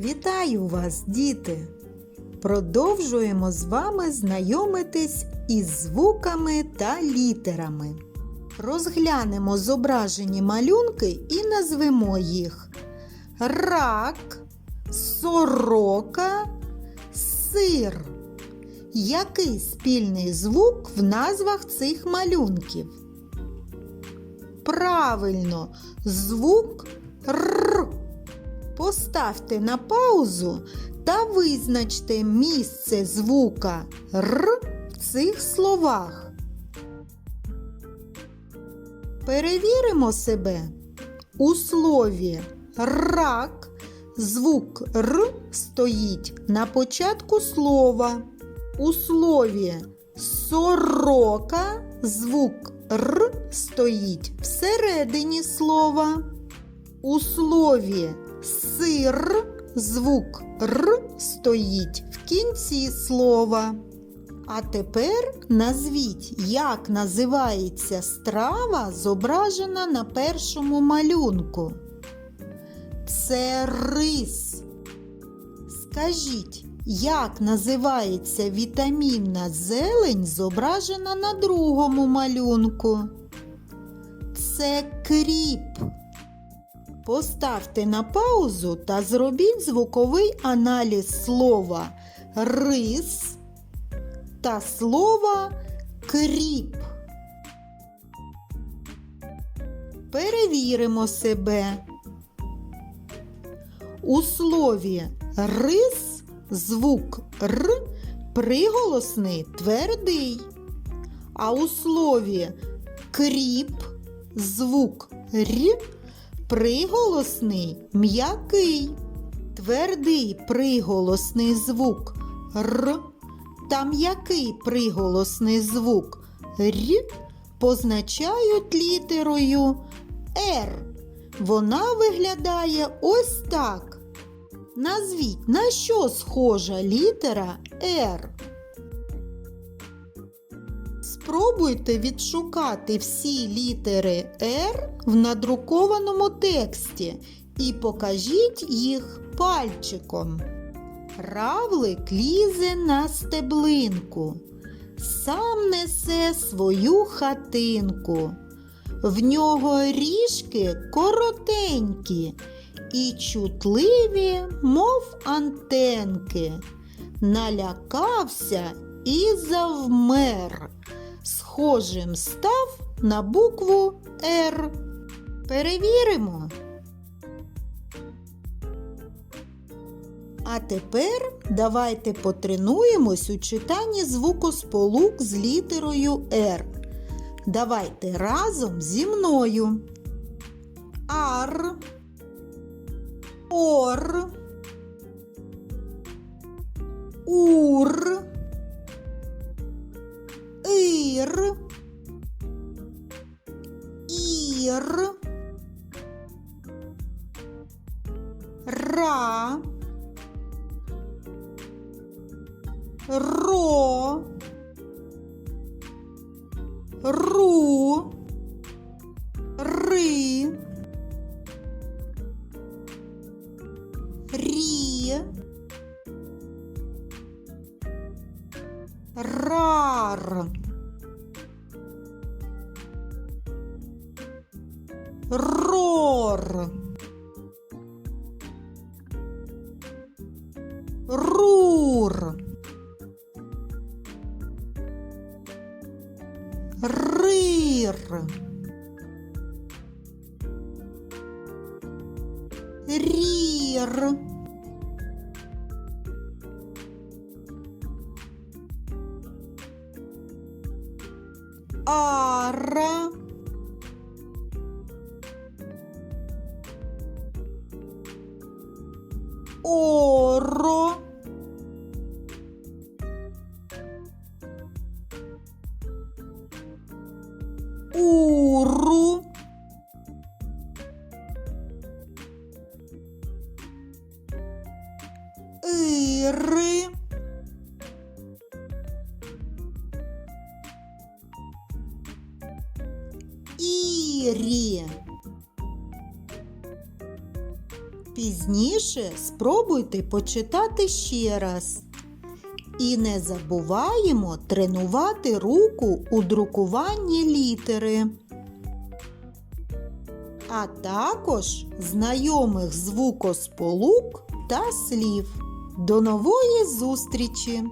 Вітаю вас, діти! Продовжуємо з вами знайомитись із звуками та літерами. Розглянемо зображені малюнки і назвемо їх рак, сорока, сир. Який спільний звук в назвах цих малюнків? Правильно, звук Р. Поставте на паузу та визначте місце звука Р в цих словах. Перевіримо себе. У слові рак звук Р стоїть на початку слова. У слові сорока звук Р стоїть всередині слова. У слові сир звук Р стоїть в кінці слова. А тепер назвіть, як називається страва, зображена на першому малюнку. Це рис. Скажіть, як називається вітамінна зелень, зображена на другому малюнку? Це кріп. Поставте на паузу та зробіть звуковий аналіз слова рис та слова кріп. Перевіримо себе. У слові рис звук Р приголосний твердий. А у слові кріп звук Р приголосний м'який. Твердий приголосний звук Р та м'який приголосний звук Р позначають літерою Р. Вона виглядає ось так. Назвіть, на що схожа літера Р. Спробуйте відшукати всі літери Р в надрукованому тексті і покажіть їх пальчиком. Равлик лізе на стеблинку, сам несе свою хатинку. В нього ріжки коротенькі і чутливі, мов антенки. Налякався і завмер. Схожим став на букву Р. Перевіримо. А тепер давайте потренуємось у читанні звукосполук з літерою Р. Давайте разом зі мною. Ар. Ор. Ур. Ир. Ір. Ра. Ро. Ру. Ри. Рі. Рор. Рур. Рир. Рир. Ара. Оро. Уру. Ири. Ірі. Пізніше спробуйте почитати ще раз. І не забуваємо тренувати руку у друкуванні літери. А також знайомих звукосполук та слів. До нової зустрічі!